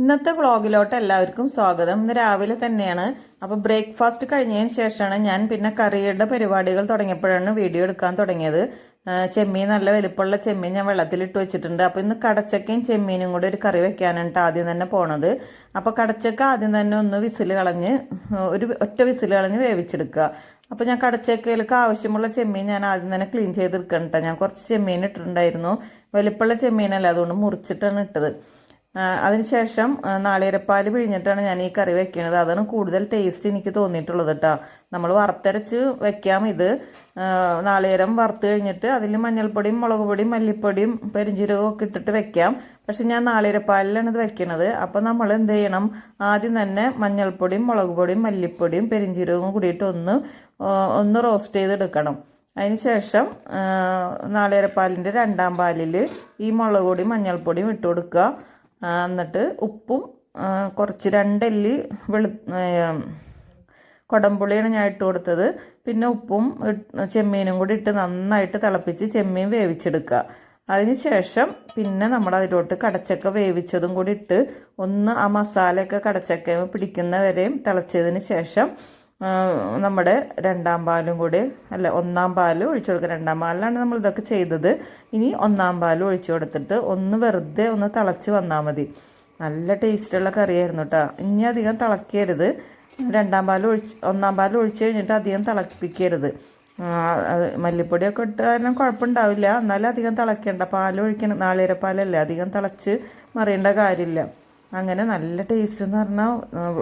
ഇന്നത്തെ വ്ളോഗിലോട്ട് എല്ലാവർക്കും സ്വാഗതം. ഇന്ന് രാവിലെ തന്നെയാണ്. അപ്പോൾ ബ്രേക്ക്ഫാസ്റ്റ് കഴിഞ്ഞതിന് ശേഷമാണ് ഞാൻ പിന്നെ കറിയുടെ പരിപാടികൾ തുടങ്ങിയപ്പോഴാണ് വീഡിയോ എടുക്കാൻ തുടങ്ങിയത്. ചെമ്മീൻ നല്ല വലിപ്പമുള്ള ചെമ്മീൻ ഞാൻ വെള്ളത്തിലിട്ട് വെച്ചിട്ടുണ്ട്. അപ്പോൾ ഇന്ന് കടച്ചക്കയും ചെമ്മീനും കൂടെ ഒരു കറി വെക്കാനായിട്ട് ആദ്യം തന്നെ പോണത്. അപ്പോൾ കടച്ചക്ക ആദ്യം തന്നെ ഒന്ന് വിസിൽ കളഞ്ഞ് ഒരു ഒറ്റ വിസിൽ കളഞ്ഞ് വേവിച്ചെടുക്കുക. അപ്പോൾ ഞാൻ കടച്ചക്കയിലേക്ക് ആവശ്യമുള്ള ചെമ്മീൻ ഞാൻ ആദ്യം തന്നെ ക്ലീൻ ചെയ്തെടുക്കണം കേട്ടോ. ഞാൻ കുറച്ച് ചെമ്മീൻ ഇട്ടിട്ടുണ്ടായിരുന്നു. വലിപ്പമുള്ള ചെമ്മീനല്ല അതുകൊണ്ട് മുറിച്ചിട്ടാണ് ഇട്ടത്. അതിനുശേഷം നാളികേരപ്പാൽ പിഴിഞ്ഞിട്ടാണ് ഞാൻ ഈ കറി വെക്കുന്നത്. അതാണ് കൂടുതൽ ടേസ്റ്റ് എനിക്ക് തോന്നിയിട്ടുള്ളത് കേട്ടോ നമ്മൾ വറുത്തരച്ച് വെക്കാം ഇത്. നാളികരം വറുത്ത് കഴിഞ്ഞിട്ട് അതിൽ മഞ്ഞൾപ്പൊടിയും മുളക് പൊടിയും മല്ലിപ്പൊടിയും പെരിഞ്ചീരകവും ഒക്കെ ഇട്ടിട്ട് വെക്കാം. പക്ഷെ ഞാൻ നാളികേരപ്പാലിലാണ് ഇത് വെക്കുന്നത് അപ്പം നമ്മൾ എന്ത് ചെയ്യണം? ആദ്യം തന്നെ മഞ്ഞൾപ്പൊടിയും മുളക് പൊടിയും മല്ലിപ്പൊടിയും പെരിഞ്ചീരകവും കൂടിയിട്ട് ഒന്ന് ഒന്ന് റോസ്റ്റ് ചെയ്തെടുക്കണം. അതിനുശേഷം നാളികേരപ്പാലിന്റെ രണ്ടാം പാലിൽ ഈ മുളക് പൊടിയും മഞ്ഞൾപ്പൊടിയും ഇട്ട് കൊടുക്കുക. എന്നിട്ട് ഉപ്പും കുറച്ച് രണ്ടല്ലി വെളു കുടംപുളിയാണ് ഞാൻ ഇട്ട് കൊടുത്തത്. പിന്നെ ഉപ്പും ചെമ്മീനും കൂടി ഇട്ട് നന്നായിട്ട് തിളപ്പിച്ച് ചെമ്മീൻ വേവിച്ചെടുക്കുക. അതിനുശേഷം പിന്നെ നമ്മൾ അതിലോട്ട് കടച്ചക്ക വേവിച്ചതും കൂടി ഇട്ട് ഒന്ന് ആ മസാലയൊക്കെ കടച്ചക്ക പിടിക്കുന്ന വരെയും തിളച്ചതിന് ശേഷം നമ്മുടെ രണ്ടാം പാലും കൂടി അല്ല ഒന്നാം പാൽ ഒഴിച്ചു കൊടുക്കുക. രണ്ടാം പാലിലാണ് നമ്മൾ ഇതൊക്കെ ചെയ്തത്. ഇനി ഒന്നാം പാൽ ഒഴിച്ചു കൊടുത്തിട്ട് ഒന്ന് വെറുതെ ഒന്ന് തിളച്ച് വന്നാൽ മതി. നല്ല ടേസ്റ്റുള്ള കറിയായിരുന്നു കേട്ടോ ഇനി അധികം തിളക്കരുത്. രണ്ടാം പാൽ ഒഴിച്ച് ഒന്നാം പാൽ ഒഴിച്ച് കഴിഞ്ഞിട്ട് അധികം തിളപ്പിക്കരുത്. മല്ലിപ്പൊടിയൊക്കെ ഇട്ട് കാരണം കുഴപ്പമുണ്ടാവില്ല. എന്നാലും അധികം തിളക്കേണ്ട. പാൽ ഒഴിക്കണം. നാളികേരപ്പാലല്ലേ അധികം തിളച്ച് മറിയേണ്ട കാര്യമില്ല. അങ്ങനെ നല്ല ടേസ്റ്റ് എന്ന് പറഞ്ഞാൽ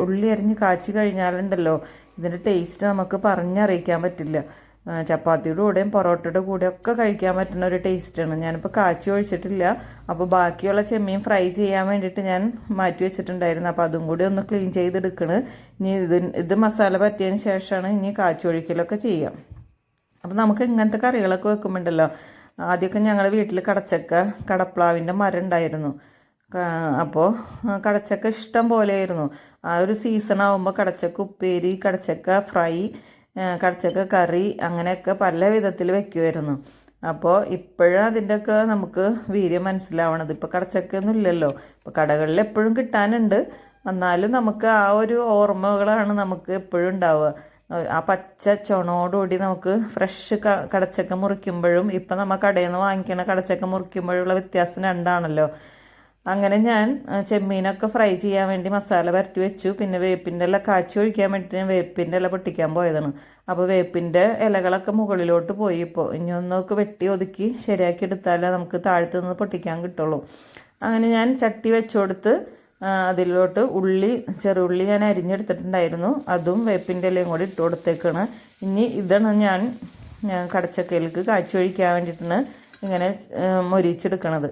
ഉള്ളി അരിഞ്ഞ് കാച്ചി കഴിഞ്ഞാലുണ്ടല്ലോ. ഇതിന്റെ ടേസ്റ്റ് നമുക്ക് പറഞ്ഞറിയിക്കാൻ പറ്റില്ല. ചപ്പാത്തിയുടെ കൂടെയും പൊറോട്ടയുടെ കൂടെയും ഒക്കെ കഴിക്കാൻ പറ്റുന്ന ഒരു ടേസ്റ്റാണ് ഞാനിപ്പോൾ കാച്ചി ഒഴിച്ചിട്ടില്ല. അപ്പോൾ ബാക്കിയുള്ള ചെമ്മീൻ ഫ്രൈ ചെയ്യാൻ വേണ്ടിയിട്ട് ഞാൻ മാറ്റി വെച്ചിട്ടുണ്ടായിരുന്നു. അപ്പോൾ അതും കൂടി ഒന്ന് ക്ലീൻ ചെയ്തെടുക്കണ്. ഇനി ഇത് ഇത് മസാല പറ്റിയതിന് ശേഷമാണ് ഇനി കാച്ചി ഒഴിക്കലൊക്കെ ചെയ്യാം. അപ്പോൾ നമുക്ക് ഇങ്ങനത്തെ കറികളൊക്കെ വെക്കുമ്പോണ്ടല്ലോ. ആദ്യമൊക്കെ ഞങ്ങളുടെ വീട്ടിൽ കടച്ചക്ക കടപ്ലാവിന്റെ മരം ഉണ്ടായിരുന്നു. അപ്പോൾ കടച്ചക്ക ഇഷ്ടം പോലെ ആയിരുന്നു ആ ഒരു സീസൺ ആകുമ്പോൾ കടച്ചക്ക ഉപ്പേരി കടച്ചക്ക ഫ്രൈ കടച്ചക്ക കറി അങ്ങനെയൊക്കെ പല വിധത്തിൽ വെക്കുമായിരുന്നു അപ്പോൾ ഇപ്പോഴും അതിന്റെയൊക്കെ നമുക്ക് വീര്യം മനസ്സിലാവണത്. ഇപ്പോൾ കടച്ചക്കൊന്നും ഇല്ലല്ലോ. ഇപ്പോൾ കടകളിൽ എപ്പോഴും കിട്ടാനുണ്ട്. എന്നാലും നമുക്ക് ആ ഒരു ഓർമ്മകളാണ് നമുക്ക് എപ്പോഴും ഉണ്ടാവുക. ആ പച്ച ചുണോടുകൂടി നമുക്ക് ഫ്രഷ് കടച്ചക്ക മുറിക്കുമ്പോഴും ഇപ്പം നമ്മൾ കടയിൽ നിന്ന് വാങ്ങിക്കണ കടച്ചക്ക മുറിക്കുമ്പോഴുള്ള വ്യത്യാസം രണ്ടാണല്ലോ. അങ്ങനെ ഞാൻ ചെമ്മീനൊക്കെ ഫ്രൈ ചെയ്യാൻ വേണ്ടി മസാല പരട്ടി വെച്ചു. പിന്നെ വേപ്പിന്റെ ഇല കാച്ചി ഒഴിക്കാൻ വേണ്ടി ഞാൻ വേപ്പിന്റെ ഇല പൊട്ടിക്കാൻ പോയതാണ്. അപ്പോൾ വേപ്പിന്റെ ഇലകളൊക്കെ മുകളിലോട്ട് പോയി. ഇപ്പോൾ ഇനി ഒന്നൊക്കെ വെട്ടി ഒതുക്കി ശരിയാക്കി എടുത്താലേ നമുക്ക് താഴത്തു നിന്ന് പൊട്ടിക്കാൻ കിട്ടുള്ളൂ. അങ്ങനെ ഞാൻ ചട്ടി വെച്ചുകൊടുത്ത് അതിലോട്ട് ഉള്ളി ചെറുള്ളി ഞാൻ അരിഞ്ഞെടുത്തിട്ടുണ്ടായിരുന്നു. അതും വേപ്പിന്റെ ഇലയും കൂടി ഇട്ട് കൊടുത്തേക്കാണ്. ഇനി ഇതാണ് ഞാൻ കടച്ചക്കയിലേക്ക് കാച്ചി ഒഴിക്കാൻ വേണ്ടിയിട്ടാണ് ഇങ്ങനെ മൊരിച്ചെടുക്കണത്.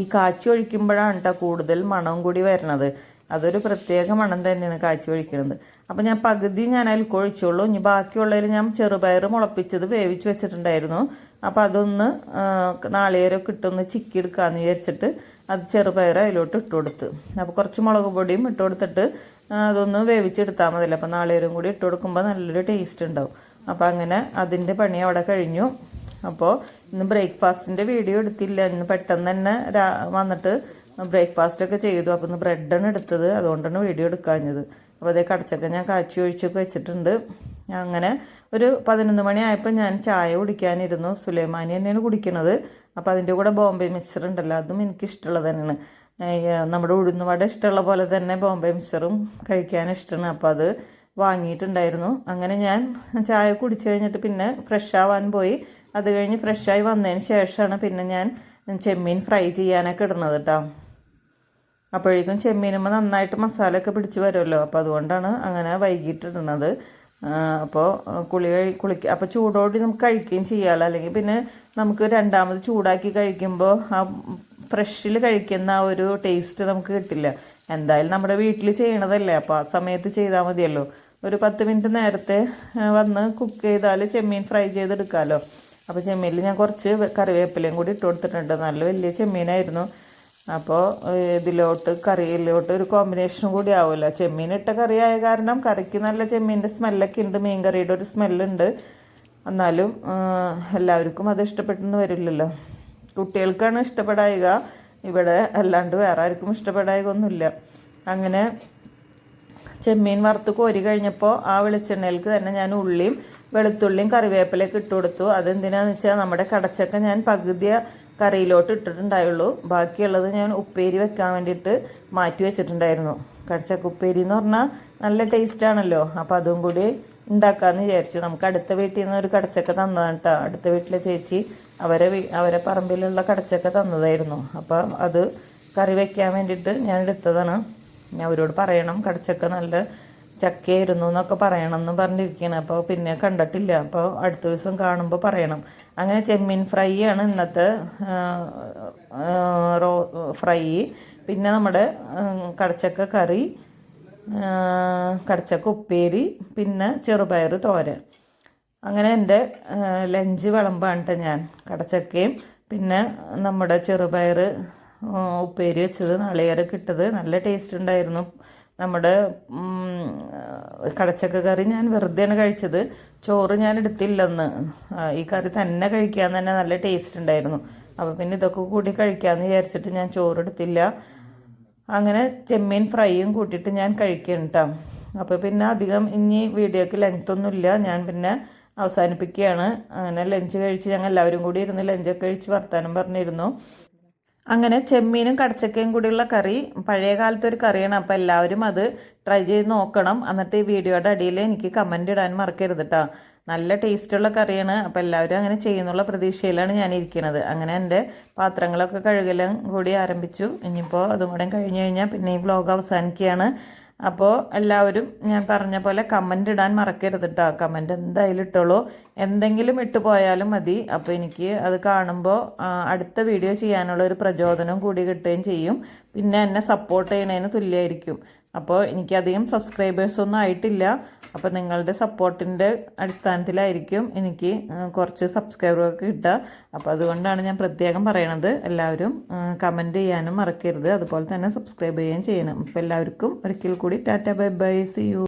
ഈ കാച്ചി ഒഴിക്കുമ്പോഴാണ് കേട്ടോ കൂടുതൽ മണവും കൂടി വരണത് അതൊരു പ്രത്യേക മണം തന്നെയാണ് കാച്ചി ഒഴിക്കുന്നത്. അപ്പോൾ ഞാൻ പകുതി ഞാൻ അതിൽ കൊഴിച്ചുള്ളൂ. ഇനി ബാക്കിയുള്ളതിൽ ഞാൻ ചെറുപയർ മുളപ്പിച്ചത് വേവിച്ച് വെച്ചിട്ടുണ്ടായിരുന്നു. അപ്പോൾ അതൊന്ന് നാളികേരം നാളികേരമൊക്കെ ഇട്ടൊന്ന് ചിക്കി എടുക്കാമെന്ന് വിചാരിച്ചിട്ട് അത് ചെറുപയർ അതിലോട്ട് ഇട്ട് കൊടുത്ത്. അപ്പോൾ കുറച്ച് മുളക് പൊടിയും ഇട്ട് കൊടുത്തിട്ട് അതൊന്ന് വേവിച്ചെടുത്താൽ മതിയല്ലോ. അപ്പോൾ നാളികേരം കൂടി ഇട്ട് കൊടുക്കുമ്പോൾ നല്ലൊരു ടേസ്റ്റ് ഉണ്ടാവും. അപ്പോൾ അങ്ങനെ അതിന്റെ പണി അവിടെ കഴിഞ്ഞു. അപ്പോൾ ഇന്ന് ബ്രേക്ക്ഫാസ്റ്റിന്റെ വീഡിയോ എടുത്തില്ല. ഇന്ന് പെട്ടെന്ന് തന്നെ വന്നിട്ട് ബ്രേക്ക്ഫാസ്റ്റ് ഒക്കെ ചെയ്തു. അപ്പോൾ ഇന്ന് ബ്രെഡാണ് എടുത്തത്. അതുകൊണ്ടാണ് വീഡിയോ എടുക്കാഞ്ഞത്. അപ്പോൾ അതേ കടച്ചൊക്കെ ഞാൻ കാച്ചി ഒഴിച്ചൊക്കെ വെച്ചിട്ടുണ്ട്. അങ്ങനെ ഒരു പതിനൊന്ന് മണിയായപ്പോൾ ഞാൻ ചായ കുടിക്കാനിരുന്നു. സുലൈമാനി തന്നെയാണ് കുടിക്കണത്. അപ്പോൾ അതിന്റെ കൂടെ ബോംബെ മിക്സർ ഉണ്ടല്ലോ അതും എനിക്ക് ഇഷ്ടമുള്ളത് തന്നെയാണ്. നമ്മുടെ ഉഴുന്നുവട ഇഷ്ടമുള്ള പോലെ തന്നെ ബോംബെ മിക്സറും കഴിക്കാൻ ഇഷ്ടമാണ്. അപ്പോൾ അത് വാങ്ങിയിട്ടുണ്ടായിരുന്നു. അങ്ങനെ ഞാൻ ചായ കുടിച്ചു കഴിഞ്ഞിട്ട് പിന്നെ ഫ്രഷ് ആവാൻ പോയി. അത് കഴിഞ്ഞ് ഫ്രഷായി വന്നതിന് ശേഷമാണ് പിന്നെ ഞാൻ ചെമ്മീൻ ഫ്രൈ ചെയ്യാനൊക്കെ ഇടുന്നത് കേട്ടോ അപ്പോഴേക്കും ചെമ്മീനുമ്പോൾ നന്നായിട്ട് മസാലയൊക്കെ പിടിച്ച് വരുമല്ലോ. അപ്പോൾ അതുകൊണ്ടാണ് അങ്ങനെ വൈകിട്ടിടുന്നത്. അപ്പോൾ കുളി കഴി കുളിക്ക അപ്പോൾ ചൂടോടെ നമുക്ക് കഴിക്കുകയും ചെയ്യാമല്ലോ അല്ലെങ്കിൽ പിന്നെ നമുക്ക് രണ്ടാമത് ചൂടാക്കി കഴിക്കുമ്പോൾ ആ ഫ്രഷിൽ കഴിക്കുന്ന ആ ഒരു ടേസ്റ്റ് നമുക്ക് കിട്ടില്ല. എന്തായാലും നമ്മുടെ വീട്ടിൽ ചെയ്യണതല്ലേ. അപ്പോൾ ആ സമയത്ത് ചെയ്താൽ മതിയല്ലോ. ഒരു പത്ത് മിനിറ്റ് നേരത്തെ വന്ന് കുക്ക് ചെയ്താൽ ചെമ്മീൻ ഫ്രൈ ചെയ്തെടുക്കാമല്ലോ അപ്പോൾ ചെമ്മീനിൽ ഞാൻ കുറച്ച് കറിവേപ്പിലയും കൂടി ഇട്ട് കൊടുത്തിട്ടുണ്ട്. നല്ല വലിയ ചെമ്മീനായിരുന്നു. അപ്പോൾ ഇതിലോട്ട് കറിയിലോട്ട് ഒരു കോമ്പിനേഷൻ കൂടി ആവുമല്ലോ. ചെമ്മീൻ ഇട്ട കറിയായ കാരണം കറിക്ക് നല്ല ചെമ്മീന്റെ സ്മെല്ലൊക്കെ ഉണ്ട്. മീൻ കറിയുടെ ഒരു സ്മെല്ലുണ്ട് എന്നാലും എല്ലാവർക്കും അത് ഇഷ്ടപ്പെട്ടെന്ന് വരില്ലല്ലോ. കുട്ടികൾക്കാണ് ഇഷ്ടപ്പെടായിക. ഇവിടെ അല്ലാണ്ട് വേറെ ആർക്കും ഇഷ്ടപ്പെടായൊന്നുമില്ല അങ്ങനെ ചെമ്മീൻ വറുത്ത് കോരി കഴിഞ്ഞപ്പോൾ ആ വെളിച്ചെണ്ണയിലേക്ക് തന്നെ ഞാൻ ഉള്ളിയും വെളുത്തുള്ളിയും കറിവേപ്പിലയൊക്കെ ഇട്ട് കൊടുത്തു. അതെന്തിനാന്ന് വെച്ചാൽ നമ്മുടെ കടച്ചക്ക ഞാൻ പകുതി കറിയിലോട്ട് ഇട്ടിട്ടുണ്ടായുള്ളൂ. ബാക്കിയുള്ളത് ഞാൻ ഉപ്പേരി വെക്കാൻ വേണ്ടിയിട്ട് മാറ്റി വെച്ചിട്ടുണ്ടായിരുന്നു. കടച്ചക്ക ഉപ്പേരി എന്ന് പറഞ്ഞാൽ നല്ല ടേസ്റ്റ് ആണല്ലോ. അപ്പോൾ അതും കൂടി ഉണ്ടാക്കാമെന്ന് വിചാരിച്ചു. നമുക്ക് അടുത്ത വീട്ടിൽ നിന്ന് ഒരു കടച്ചക്ക തന്നതാണ് കേട്ടോ അടുത്ത വീട്ടിലെ ചേച്ചി അവരെ അവരെ പറമ്പിലുള്ള കടച്ചക്ക തന്നതായിരുന്നു. അപ്പോൾ അത് കറി വെക്കാൻ വേണ്ടിയിട്ട് ഞാൻ എടുത്തതാണ്. ഞാൻ അവരോട് പറയണം കടച്ചക്ക നല്ല ചക്കയായിരുന്നു എന്നൊക്കെ പറയണം എന്ന് പറഞ്ഞിരിക്കുകയാണ് അപ്പോൾ പിന്നെ കണ്ടിട്ടില്ല. അപ്പോൾ അടുത്ത ദിവസം കാണുമ്പോൾ പറയണം. അങ്ങനെ ചെമ്മീൻ ഫ്രൈ ആണ് ഇന്നത്തെ റോ ഫ്രൈ. പിന്നെ നമ്മുടെ കടച്ചക്ക കറി കടച്ചക്ക ഉപ്പേരി പിന്നെ ചെറുപയർ തോരൻ. അങ്ങനെ എന്റെ ലഞ്ച് വിളമ്പാണ് ഞാൻ കടച്ചക്കയും പിന്നെ നമ്മുടെ ചെറുപയർ ഉപ്പേരി വെച്ചത് നാളികേരൊക്കെ ഇട്ടത്. നല്ല ടേസ്റ്റ് ഉണ്ടായിരുന്നു. നമ്മുടെ കടച്ചക്ക കറി ഞാൻ വെറുതെയാണ് കഴിച്ചത്. ചോറ് ഞാൻ എടുത്തില്ലെന്ന്. ഈ കറി തന്നെ കഴിക്കാൻ തന്നെ നല്ല ടേസ്റ്റ് ഉണ്ടായിരുന്നു. അപ്പോൾ പിന്നെ ഇതൊക്കെ കൂടി കഴിക്കാമെന്ന് വിചാരിച്ചിട്ട് ഞാൻ ചോറ് എടുത്തില്ല. അങ്ങനെ ചെമ്മീൻ ഫ്രൈയും കൂട്ടിയിട്ട് ഞാൻ കഴിക്കണം കേട്ടോ അപ്പോൾ പിന്നെ അധികം ഇനി വീഡിയോക്ക് ലെങ്ത് ഒന്നുമില്ല ഞാൻ പിന്നെ അവസാനിപ്പിക്കുകയാണ്. അങ്ങനെ ലഞ്ച് കഴിച്ച് ഞങ്ങൾ എല്ലാവരും കൂടി ഇരുന്ന് ലഞ്ചൊക്കെ കഴിച്ച് വർത്താനം പറഞ്ഞിരുന്നു. അങ്ങനെ ചെമ്മീനും കടച്ചക്കയും കൂടിയുള്ള കറി പഴയ കാലത്തെ ഒരു കറിയാണ്. അപ്പോൾ എല്ലാവരും അത് ട്രൈ ചെയ്ത് നോക്കണം. എന്നിട്ട് ഈ വീഡിയോയുടെ അടിയിൽ എനിക്ക് കമന്റ് ഇടാൻ മറക്കരുത് കേട്ടോ നല്ല ടേസ്റ്റുള്ള കറിയാണ്. അപ്പോൾ എല്ലാവരും അങ്ങനെ ചെയ്യുന്നുള്ള പ്രതീക്ഷയിലാണ് ഞാൻ ഇരിക്കുന്നത് അങ്ങനെ എന്റെ പാത്രങ്ങളൊക്കെ കഴുകലും കൂടി ആരംഭിച്ചു. ഇനിയിപ്പോൾ അതും കൂടെ കഴിഞ്ഞ് കഴിഞ്ഞാൽ പിന്നെ ഈ വ്ലോഗ് അവസാനിക്കുകയാണ്. അപ്പോൾ എല്ലാവരും ഞാൻ പറഞ്ഞ പോലെ കമന്റ് ഇടാൻ മറക്കരുത് കേട്ടോ കമന്റ് എന്തായാലും ഇട്ടോളൂ. എന്തെങ്കിലും ഇട്ട് പോയാലും മതി. അപ്പോൾ എനിക്ക് അത് കാണുമ്പോൾ അടുത്ത വീഡിയോ ചെയ്യാനുള്ള ഒരു പ്രചോദനം കൂടി കിട്ടുകയും ചെയ്യും. പിന്നെ എന്നെ സപ്പോർട്ട് ചെയ്യണതിന് തുല്യമായിരിക്കും അപ്പോൾ എനിക്കധികം സബ്സ്ക്രൈബേഴ്സൊന്നും ആയിട്ടില്ല. അപ്പോൾ നിങ്ങളുടെ സപ്പോർട്ടിന്റെ അടിസ്ഥാനത്തിലായിരിക്കും എനിക്ക് കുറച്ച് സബ്സ്ക്രൈബറൊക്കെ കിട്ടുക. അപ്പോൾ അതുകൊണ്ടാണ് ഞാൻ പ്രത്യേകം പറയണത്. എല്ലാവരും കമന്റ് ചെയ്യാനും മറക്കരുത്. അതുപോലെ തന്നെ സബ്സ്ക്രൈബ് ചെയ്യുകയും ചെയ്യണം. അപ്പോൾ എല്ലാവർക്കും ഒരിക്കൽ കൂടി tata bye bye see you